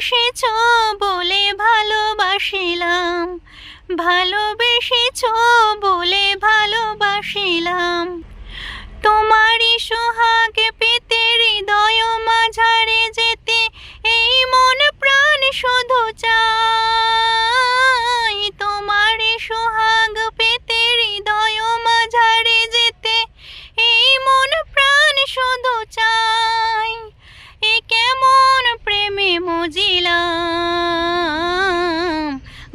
ভালোবেসেছ বলে ভালোবাসিলাম। ভালোবেসেছ বলে ভালোবাসিলাম। তোমারই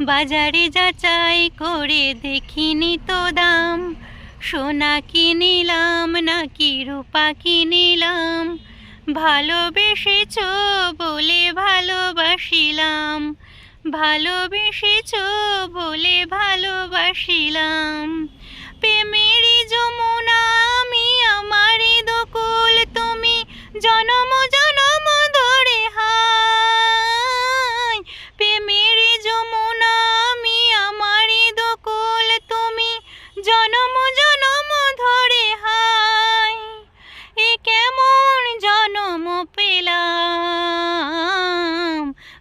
বাজারে যাচাই করে দেখিনি তো দাম। সোনা কিনিলাম, নাকি রূপা কিনিলাম। ভালোবেসেছ বলে ভালোবাসিলাম। ভালোবেসেছ বলে ভালোবাসিলাম। প্রেমেরই যমুনা, আমি আমারই দকুল। তুমি জনম